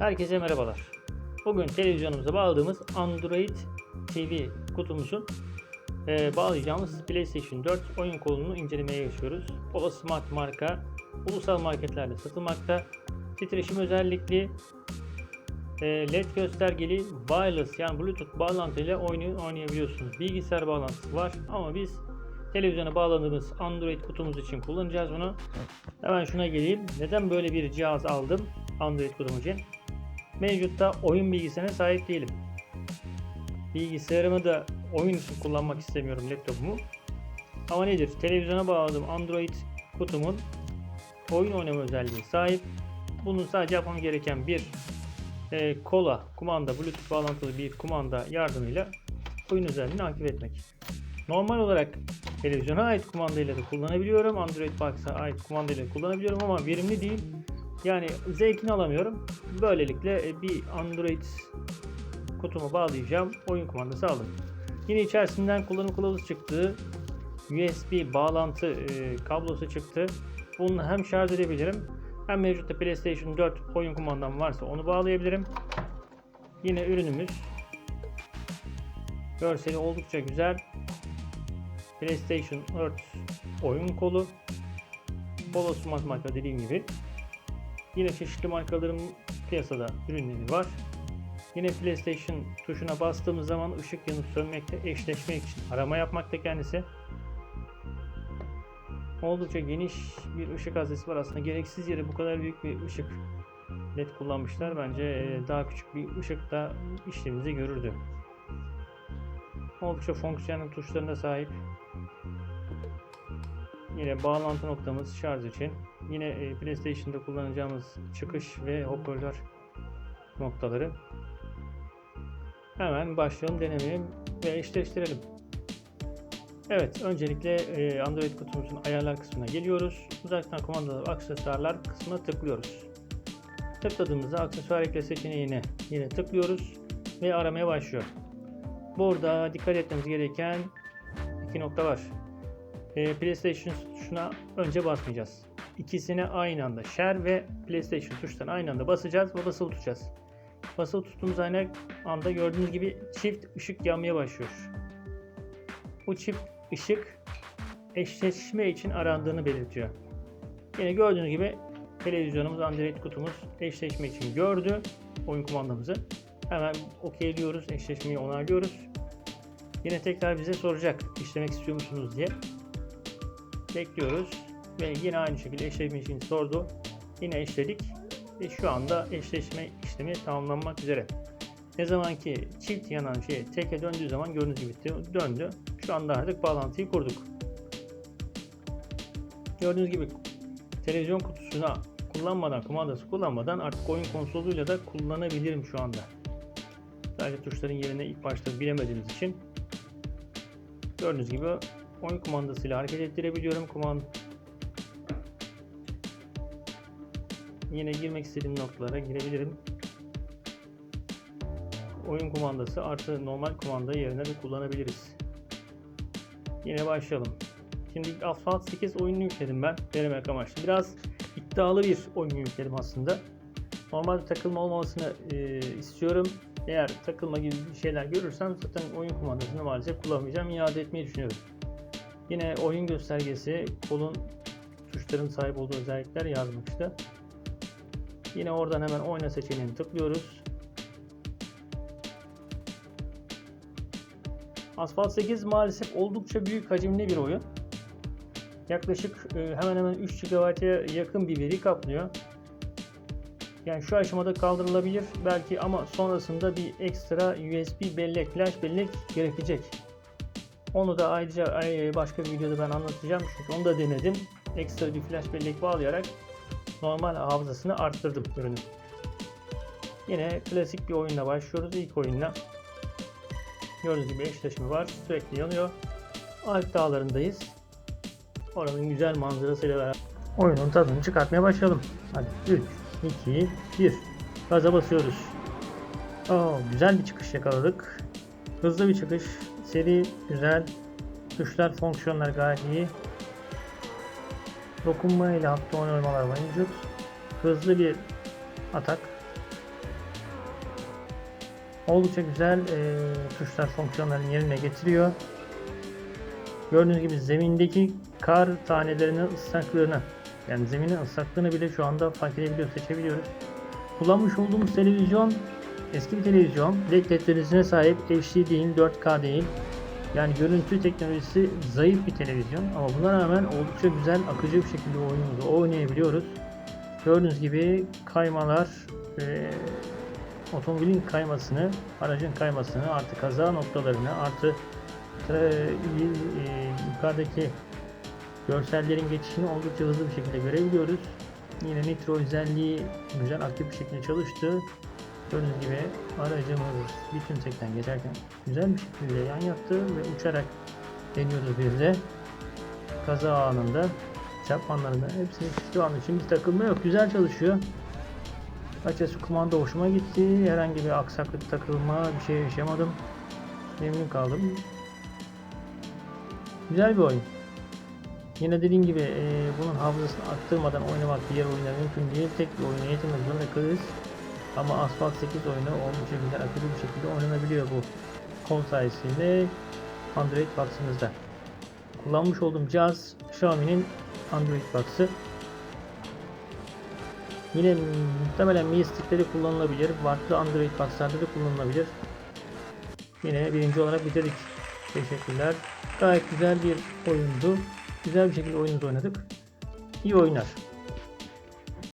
Herkese merhabalar. Bugün televizyonumuza bağladığımız Android TV kutumuzun e, bağlayacağımız PlayStation 4 oyun kolunu incelemeye geçiyoruz. Pola Smart marka ulusal marketlerde satılmakta. Titreşim özellikli e, LED göstergeli wireless yani Bluetooth bağlantıyla oyunu oynayabiliyorsunuz. Bilgisayar bağlantısı var ama biz televizyona bağladığımız Android kutumuz için kullanacağız bunu. Hemen şuna geleyim. Neden böyle bir cihaz aldım Android kutum için? Mevcutta oyun bilgisayarına sahip değilim. Bilgisayarımı da oyun için kullanmak istemiyorum laptopumu. Ama nedir? Televizyona bağladığım Android kutumun oyun oynama özelliği sahip. Bunun sadece yapmam gereken bir e, kola, kumanda, bluetooth bağlantılı bir kumanda yardımıyla oyun özelliğini aktif etmek. Normal olarak televizyona ait kumandayla da kullanabiliyorum. Android Box'a ait kumandayla da kullanabiliyorum ama verimli değil. Yani zevkini alamıyorum. Böylelikle e, bir Android kutumu bağlayacağım. Oyun kumandası aldım. Yine içerisinden kullanım kılavuzu çıktı. USB bağlantı e, kablosu çıktı. Bunu hem şarj edebilirim hem mevcutta PlayStation 4 oyun kumandam varsa onu bağlayabilirim. Yine ürünümüz görseli oldukça güzel. PlayStation 4 oyun kolu. Polo Smart marka dediğim gibi. Yine çeşitli markaların piyasada ürünleri var. Yine PlayStation tuşuna bastığımız zaman ışık yanıp sönmekte, eşleşmek için arama yapmakta kendisi. Oldukça geniş bir ışık haznesi var. Aslında gereksiz yere bu kadar büyük bir ışık led kullanmışlar. Bence e, daha küçük bir ışık da işlemimizi görürdü. Oldukça fonksiyonel tuşlarına sahip. Yine bağlantı noktamız şarj için. Yine e, PlayStation'da kullanacağımız çıkış ve hoparlör noktaları. Hemen başlayalım denemeye ve eşleştirelim. Evet, öncelikle e, Android kutumuzun ayarlar kısmına geliyoruz. Uzaktan kumandalı aksesuarlar kısmına tıklıyoruz. Tıkladığımızda aksesuar ekle seçeneğine yine tıklıyoruz ve aramaya başlıyor. Burada dikkat etmemiz gereken iki nokta var. E, PlayStation tuşuna önce basmayacağız. İkisine aynı anda Share ve PlayStation tuşlarına aynı anda basacağız ve basılı tutacağız. Basılı tuttuğumuz aynı anda gördüğünüz gibi çift ışık yanmaya başlıyor. Bu çift ışık eşleşme için arandığını belirtiyor. Yine gördüğünüz gibi televizyonumuz, Android kutumuz eşleşme için gördü oyun kumandamızı. Hemen okeyliyoruz, eşleşmeyi onaylıyoruz. Yine tekrar bize soracak işlemek istiyor musunuz diye. Bekliyoruz ve yine aynı şekilde eşleşme için sordu. Yine eşledik ve şu anda eşleşme işlemi tamamlanmak üzere. Ne zaman ki çift yanan şey teke döndüğü zaman gördüğünüz gibi döndü. Şu anda artık bağlantıyı kurduk. Gördüğünüz gibi televizyon kutusuna kullanmadan, kumandası kullanmadan artık oyun konsoluyla da kullanabilirim şu anda. Sadece tuşların yerine ilk başta bilemediğimiz için gördüğünüz gibi oyun kumandasıyla hareket ettirebiliyorum. Kumand Yine girmek istediğim noktalara girebilirim. Oyun kumandası artı normal kumanda yerine de kullanabiliriz. Yine başlayalım. Şimdi Asphalt 8 oyununu yükledim ben denemek amaçlı. Biraz iddialı bir oyun yükledim aslında. Normalde takılma olmamasını e, istiyorum. Eğer takılma gibi şeyler görürsem zaten oyun kumandasını maalesef kullanmayacağım. İade etmeyi düşünüyorum. Yine oyun göstergesi kolun tuşların sahip olduğu özellikler yazmıştı. Yine oradan hemen oyna seçeneğini tıklıyoruz. Asphalt 8 maalesef oldukça büyük hacimli bir oyun. Yaklaşık e, hemen hemen 3 GB'a yakın bir veri kaplıyor. Yani şu aşamada kaldırılabilir belki ama sonrasında bir ekstra USB bellek, flash bellek gerekecek. Onu da ayrıca başka bir videoda ben anlatacağım çünkü onu da denedim. Ekstra bir flash bellek bağlayarak normal hafızasını arttırdım ürünün. Yine klasik bir oyunla başlıyoruz. İlk oyunla. Gördüğünüz gibi eşleşme var. Sürekli yanıyor. Alp dağlarındayız. Oranın güzel manzarasıyla beraber oyunun tadını çıkartmaya başlayalım. Hadi 3, 2, 1. Gaza basıyoruz. Oo, güzel bir çıkış yakaladık. Hızlı bir çıkış. Seri, güzel. Tuşlar, fonksiyonlar gayet iyi. Dokunma ile hatta oynamalar mevcut. Hızlı bir atak. Oldukça güzel e, tuşlar fonksiyonlarını yerine getiriyor. Gördüğünüz gibi zemindeki kar tanelerinin ıslaklığını yani zeminin ıslaklığını bile şu anda fark edebiliyoruz, seçebiliyoruz. Kullanmış olduğumuz televizyon eski bir televizyon. Ledlerine sahip HD değil, 4K değil. Yani görüntü teknolojisi zayıf bir televizyon ama buna rağmen oldukça güzel akıcı bir şekilde oyunumuzu oynayabiliyoruz. Gördüğünüz gibi kaymalar e, otomobilin kaymasını, aracın kaymasını, artı kaza noktalarını, artı e, e, yukarıdaki görsellerin geçişini oldukça hızlı bir şekilde görebiliyoruz. Yine nitro özelliği güzel aktif bir şekilde çalıştı. Gördüğünüz gibi aracımız bir tümsekten geçerken güzel bir şekilde yan yattı ve uçarak deniyoruz bir de. Kaza anında çarpmanlarında hepsini şu an için bir takılma yok. Güzel çalışıyor. Açıkçası kumanda hoşuma gitti. Herhangi bir aksaklık takılma bir şey yaşamadım. Memnun kaldım. Güzel bir oyun. Yine dediğim gibi e, bunun hafızasını arttırmadan oynamak diğer oyunlar mümkün değil. Tek bir oyuna yetinmek zorunda kalırız. Ama Asphalt 8 oyunu oldukça güzel akıllı bir şekilde oynanabiliyor bu kol sayesinde Android Box'ımızda. Kullanmış olduğum cihaz Xiaomi'nin Android Box'ı. Yine muhtemelen Mi Stick'leri kullanılabilir. Farklı Android Box'larda da kullanılabilir. Yine birinci olarak bitirdik. Teşekkürler. Gayet güzel bir oyundu. Güzel bir şekilde oyunumuzu oynadık. İyi oyunlar.